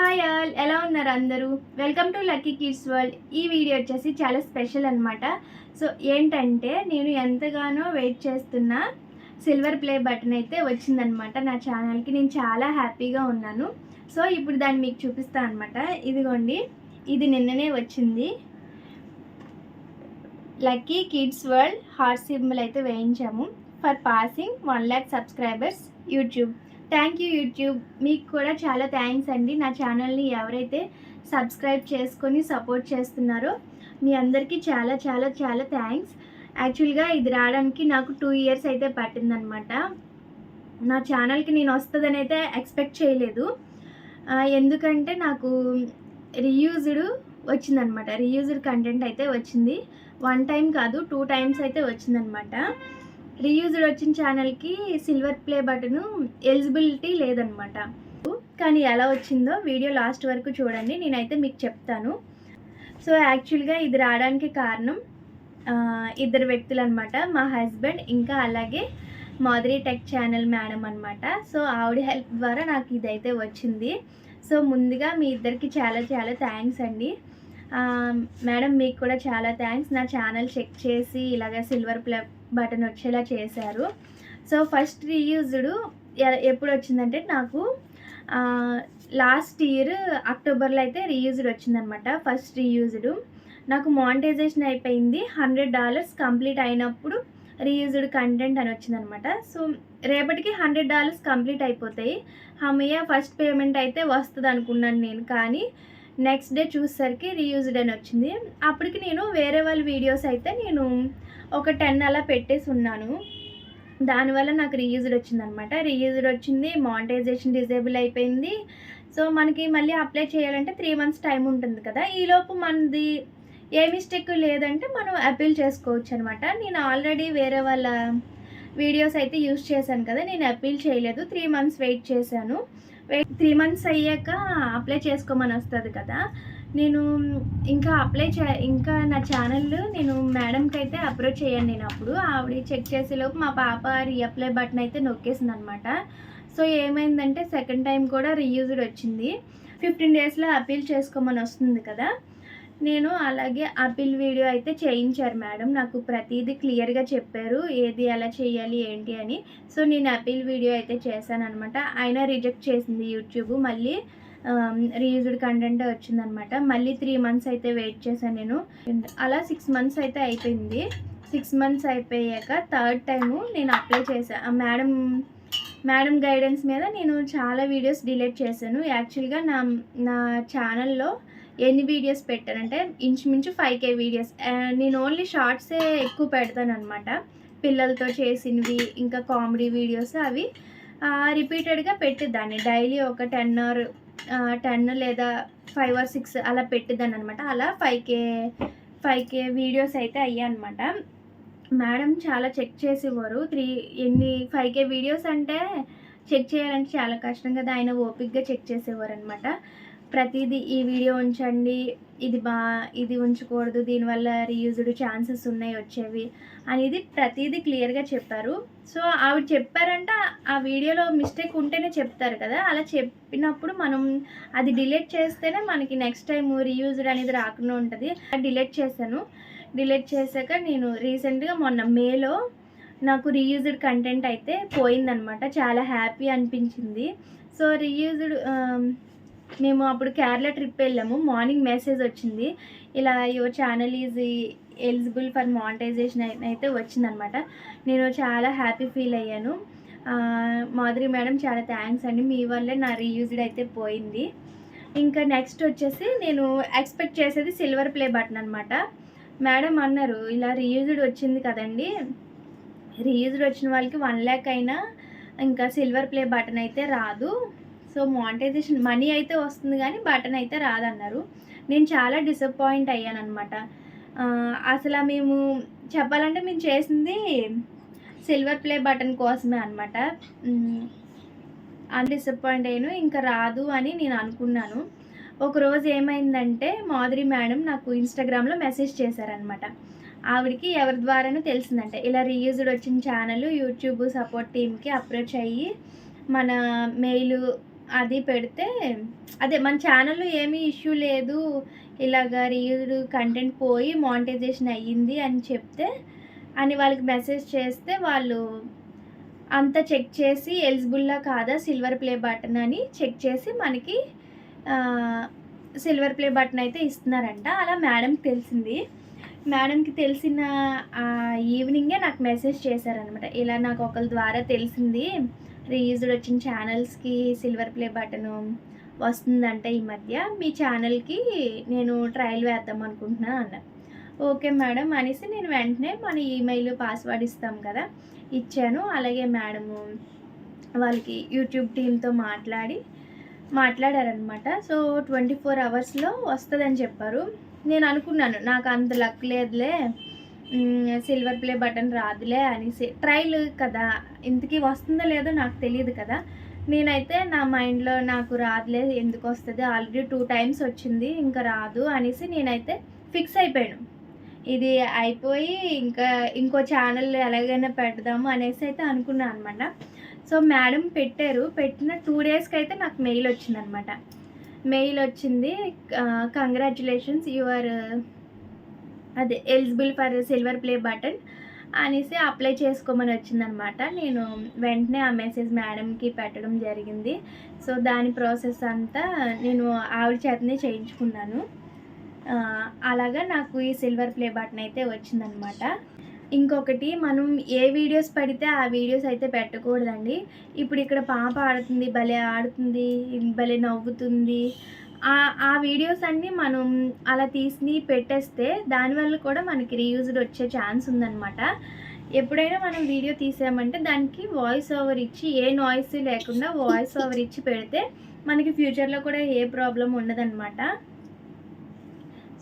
Hi all ఎలా ఉన్నారు అందరూ? Welcome to lucky kids world ఈ వీడియో వచ్చేసి చాలా స్పెషల్ అనమాట సో ఏంటంటే నేను ఎంతగానో వెయిట్ చేస్తున్న సిల్వర్ ప్లే బటన్ అయితే వచ్చిందనమాట నా ఛానల్కి నేను చాలా హ్యాపీగా ఉన్నాను. సో ఇప్పుడు దాన్ని మీకు చూపిస్తాను అనమాట ఇదిగోండి ఇది నిన్ననే వచ్చింది. Lucky kids world heart symbol అయితే వేయించాము. For passing one lakh subscribers YouTube thank you YouTube మీకు కూడా చాలా థ్యాంక్స్ అండి. నా ఛానల్ని ఎవరైతే సబ్స్క్రైబ్ చేసుకొని సపోర్ట్ చేస్తున్నారో మీ అందరికీ చాలా చాలా చాలా థ్యాంక్స్ యాక్చువల్గా ఇది రావడానికి నాకు టూ ఇయర్స్ అయితే పట్టిందనమాట నా ఛానల్కి నేను వస్తుందని అయితే ఎక్స్పెక్ట్ చేయలేదు. ఎందుకంటే నాకు రీయూజ్డ్ వచ్చిందనమాట రీయూజ్డ్ కంటెంట్ అయితే వచ్చింది. వన్ టైం కాదు టూ టైమ్స్ అయితే వచ్చిందనమాట రీయూజ్డ్ వచ్చిన ఛానల్కి సిల్వర్ ప్లే బటన్ ఎలిజిబిలిటీ లేదనమాట కానీ ఎలా వచ్చిందో వీడియో లాస్ట్ వరకు చూడండి నేనైతే మీకు చెప్తాను. సో యాక్చువల్గా ఇది రావడానికి కారణం ఇద్దరు వ్యక్తులు అనమాట మా హస్బెండ్ ఇంకా అలాగే మాధురి టెక్ ఛానల్ మేడం అనమాట సో ఆవిడ హెల్ప్ ద్వారా నాకు ఇదైతే వచ్చింది. సో ముందుగా మీ ఇద్దరికి చాలా చాలా థ్యాంక్స్ అండి. మేడం మీకు కూడా చాలా థ్యాంక్స్ నా ఛానల్ చెక్ చేసి ఇలాగ సిల్వర్ ప్లే బటన్ వచ్చేలా చేశారు. సో ఫస్ట్ రీయూజ్డ్ ఎప్పుడు వచ్చిందంటే నాకు లాస్ట్ ఇయర్ అక్టోబర్లో అయితే రీయూజ్డ్ వచ్చిందనమాట ఫస్ట్ రీయూజ్డ్. నాకు మానిటైజేషన్ అయిపోయింది హండ్రెడ్ డాలర్స్ కంప్లీట్ అయినప్పుడు రీయూజ్డ్ కంటెంట్ అని వచ్చిందనమాట. సో రేపటికి హండ్రెడ్ డాలర్స్ కంప్లీట్ అయిపోతాయి. హమయ్య ఫస్ట్ పేమెంట్ అయితే వస్తుంది అనుకున్నాను నేను కానీ నెక్స్ట్ డే చూసేసరికి రీయూజ్డ్ అని వచ్చింది. అప్పటికి నేను వేరే వాళ్ళ వీడియోస్ అయితే నేను ఒక టెన్ అలా పెట్టేసి ఉన్నాను. దానివల్ల నాకు రీయూజ్డ్ వచ్చిందనమాట రీయూజ్డ్ వచ్చింది మానిటైజేషన్ డిజేబుల్ అయిపోయింది. సో మనకి మళ్ళీ అప్లై చేయాలంటే త్రీ మంత్స్ టైం ఉంటుంది కదా. ఈలోపు మనది ఏ మిస్టేక్ లేదంటే మనం అపీల్ చేసుకోవచ్చు అనమాట నేను ఆల్రెడీ వేరే వాళ్ళ వీడియోస్ అయితే యూస్ చేశాను కదా. నేను అపీల్ చేయలేదు. త్రీ మంత్స్ వెయిట్ చేశాను. వెయిట్ త్రీ మంత్స్ అయ్యాక అప్లై చేసుకోమని వస్తుంది కదా. నేను ఇంకా అప్లై చే ఇంకా నా ఛానల్ నేను మేడంకి అయితే అప్రోచ్ అయ్యాను నేను అప్పుడు. ఆవిడ చెక్ చేసేలోపు మా పాప రీఅప్లై బటన్ అయితే నొక్కేసింది అనమాట సో ఏమైందంటే సెకండ్ టైం కూడా రీయూజ్డ్ వచ్చింది. ఫిఫ్టీన్ డేస్లో అపీల్ చేసుకోమని వస్తుంది కదా. నేను అలాగే అపీల్ వీడియో అయితే చేయించారు మేడం నాకు ప్రతిదీ క్లియర్గా చెప్పారు. ఏది ఎలా చేయాలి ఏంటి అని. సో నేను అపీల్ వీడియో అయితే చేశాను అనమాట అయినా రిజెక్ట్ చేసింది యూట్యూబ్ మళ్ళీ రీయూజ్డ్ కంటెంట్ వచ్చిందనమాట. మళ్ళీ త్రీ మంత్స్ అయితే వెయిట్ చేశాను నేను. అలా సిక్స్ మంత్స్ అయితే అయిపోయింది. సిక్స్ మంత్స్ అయిపోయాక థర్డ్ టైము నేను అప్లై చేశాను మేడం మేడం గైడెన్స్ మీద నేను చాలా వీడియోస్ డిలీట్ చేశాను. యాక్చువల్గా నా నా ఛానల్లో ఎన్ని వీడియోస్ పెట్టానంటే ఇంచుమించు ఫైవ్ కే వీడియోస్ నేను ఓన్లీ షార్ట్సే ఎక్కువ పెడతాను అనమాట పిల్లలతో చేసినవి ఇంకా కామెడీ వీడియోస్ అవి రిపీటెడ్గా పెట్టేదాన్ని. డైలీ ఒక టెన్ ఆర్ టెన్ లేదా ఫైవ్ ఆర్ సిక్స్ అలా పెట్టేదాన్ని అనమాట అలా five K five K videos అయితే అయ్యాయి అనమాట మేడం చాలా చెక్ చేసేవారు. త్రీ ఎన్ని ఫైవ్ కే వీడియోస్ అంటే చెక్ చేయాలంటే చాలా కష్టం కదా. ఆయన ఓపిక్గా చెక్ చేసేవారు అనమాట ప్రతిదీ ఈ వీడియో ఉంచండి ఇది బా ఇది ఉంచకూడదు దీనివల్ల రీయూజ్డ్ ఛాన్సెస్ ఉన్నాయి వచ్చేవి అనేది ప్రతిదీ క్లియర్గా చెప్పారు. సో ఆవిడ చెప్పారంటే ఆ వీడియోలో మిస్టేక్ ఉంటేనే చెప్తారు కదా అలా చెప్పినప్పుడు మనం అది డిలీట్ చేస్తేనే మనకి నెక్స్ట్ టైం రీయూజ్డ్ అనేది రాకుండా ఉంటుంది. డిలీట్ చేశాను. డిలీట్ చేశాక నేను రీసెంట్గా మొన్న మేలో నాకు రీయూజ్డ్ కంటెంట్ అయితే పోయిందనమాట చాలా హ్యాపీ అనిపించింది. సో రీయూజ్డ్ మేము అప్పుడు కేరళ ట్రిప్ వెళ్ళాము. మార్నింగ్ మెసేజ్ వచ్చింది. ఇలా your channel is eligible for monetization అయితే వచ్చిందనమాట. నేను చాలా హ్యాపీ ఫీల్ అయ్యాను. మాధురి మేడం చాలా థ్యాంక్స్ అండి. మీ వల్లే నా రీయూజ్డ్ అయితే పోయింది. ఇంకా నెక్స్ట్ వచ్చేసి నేను ఎక్స్పెక్ట్ చేసేది సిల్వర్ ప్లే బటన్ అనమాట మేడం అన్నారు ఇలా రీయూజ్డ్ వచ్చింది కదండి. రీయూజ్డ్ వచ్చిన వాళ్ళకి వన్ ల్యాక్ అయినా ఇంకా సిల్వర్ ప్లే బటన్ అయితే రాదు. సో మానిటైజేషన్ మనీ అయితే వస్తుంది కానీ బటన్ అయితే రాదన్నారు. నేను చాలా డిసప్పాయింట్ అయ్యాను అనమాట అసలు మేము చెప్పాలంటే మేము చేసింది సిల్వర్ ప్లే బటన్ కోసమే అనమాట అని డిసప్పాయింట్ అయ్యాను ఇంకా రాదు అని నేను అనుకున్నాను. ఒకరోజు ఏమైందంటే మాధురి మేడం నాకు ఇన్స్టాగ్రామ్లో మెసేజ్ చేశారనమాట ఆవిడకి ఎవరి ద్వారానో తెలిసిందంటే. ఇలా రీయూజ్డ్ వచ్చిన ఛానల్ యూట్యూబ్ సపోర్ట్ టీమ్కి అప్రోచ్ అయ్యి మన మెయిల్ అది పెడితే అదే మన ఛానల్లో ఏమీ ఇష్యూ లేదు. ఇలాగ రీల్ కంటెంట్ పోయి మానిటైజేషన్ అయ్యింది అని చెప్తే అని వాళ్ళకి మెసేజ్ చేస్తే వాళ్ళు అంతా చెక్ చేసి ఎలిజిబుల్లా కాదా సిల్వర్ ప్లే బటన్ అని చెక్ చేసి మనకి సిల్వర్ ప్లే బటన్ అయితే ఇస్తున్నారంట. అలా మేడంకి తెలిసింది. మేడంకి తెలిసిన ఆ ఈవినింగే నాకు మెసేజ్ చేశారనమాట ఇలా నాకు ఒకరి ద్వారా తెలిసింది. రీయూజ్డ్ వచ్చిన ఛానల్స్కి సిల్వర్ ప్లే బటన్ వస్తుందంట ఈ మధ్య. మీ ఛానల్కి నేను ట్రయల్ వేద్దాం అనుకుంటున్నాను అన్న. ఓకే మేడం అనేసి నేను వెంటనే మన ఈమెయిల్ పాస్వర్డ్ ఇస్తాం కదా. ఇచ్చాను. అలాగే మేడము వాళ్ళకి యూట్యూబ్ టీంతో మాట్లాడి మాట్లాడారనమాట సో ట్వంటీ ఫోర్ అవర్స్లో వస్తుందని చెప్పారు. నేను అనుకున్నాను. నాకు అంత లక్ లేదులే. సిల్వర్ ప్లే బటన్ రాదులే అనేసి. ట్రైల్ కదా. ఇంతకీ వస్తుందో లేదో నాకు తెలియదు కదా. నేనైతే నా మైండ్లో నాకు రాదులే ఎందుకు వస్తుంది? ఆల్రెడీ టూ టైమ్స్ వచ్చింది ఇంకా రాదు అనేసి నేనైతే ఫిక్స్ అయిపోయాను. ఇది అయిపోయి ఇంకా ఇంకో ఛానల్ ఎలాగైనా పెడదాము అనేసి అయితే అనుకున్నాను అనమాట సో మేడం పెట్టారు. పెట్టిన టూ డేస్కి అయితే నాకు మెయిల్ వచ్చిందనమాట మెయిల్ వచ్చింది కంగ్రాచులేషన్స్ యువర్ అదే eligible for silver play button అనేసి అప్లై చేసుకోమని వచ్చిందనమాట. నేను వెంటనే ఆ మెసేజ్ మేడంకి పెట్టడం జరిగింది. సో దాని ప్రాసెస్ అంతా నేను ఆవిడ చేతనే చేయించుకున్నాను. అలాగా నాకు ఈ సిల్వర్ ప్లే బటన్ అయితే వచ్చిందనమాట. ఇంకొకటి మనం ఏ వీడియోస్ పడితే ఆ వీడియోస్ అయితే పెట్టకూడదండి. ఇప్పుడు ఇక్కడ పాప ఆడుతుంది భలే ఆడుతుంది భలే నవ్వుతుంది ఆ వీడియోస్ అన్నీ మనం అలా తీసి పెట్టేస్తే దానివల్ల కూడా మనకి రీయూజ్డ్ వచ్చే ఛాన్స్ ఉందన్నమాట. ఎప్పుడైనా మనం వీడియో తీసామంటే దానికి వాయిస్ ఓవర్ ఇచ్చి ఏ నాయిస్ లేకుండా వాయిస్ ఓవర్ ఇచ్చి పెడితే మనకి ఫ్యూచర్లో కూడా ఏ ప్రాబ్లం ఉండదన్నమాట.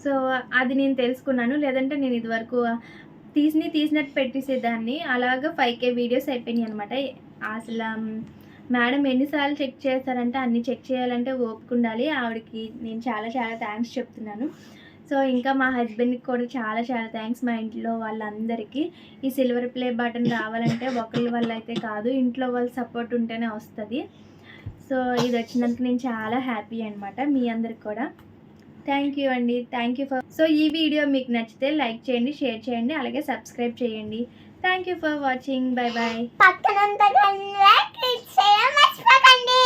సో అది నేను తెలుసుకున్నాను. లేదంటే నేను ఇదివరకు తీసి తీసినట్టు పెట్టేసేదాన్ని. అలాగా ఫైవ్ కే వీడియోస్ అయిపోయినాయి అనమాట అసలు మేడం ఎన్నిసార్లు చెక్ చేస్తారంటే అన్ని చెక్ చేయాలంటే ఓపిక ఉండాలి. ఆవిడకి నేను చాలా చాలా థ్యాంక్స్ చెప్తున్నాను. సో ఇంకా మా హస్బెండ్కి కూడా చాలా చాలా థ్యాంక్స్ మా ఇంట్లో వాళ్ళందరికీ. ఈ సిల్వర్ ప్లే బటన్ రావాలంటే ఒకరి వల్ల అయితే కాదు ఇంట్లో వాళ్ళ సపోర్ట్ ఉంటేనే వస్తుంది. సో ఇది వచ్చినందుకు నేను చాలా హ్యాపీ అనమాట మీ అందరికి కూడా. థ్యాంక్ యూ అండి థ్యాంక్ యూ ఫర్ సో ఈ వీడియో మీకు నచ్చితే లైక్ చేయండి షేర్ చేయండి అలాగే సబ్స్క్రైబ్ చేయండి. Thank you for watching bye bye పక్కనంత click మర్చిపోకండి.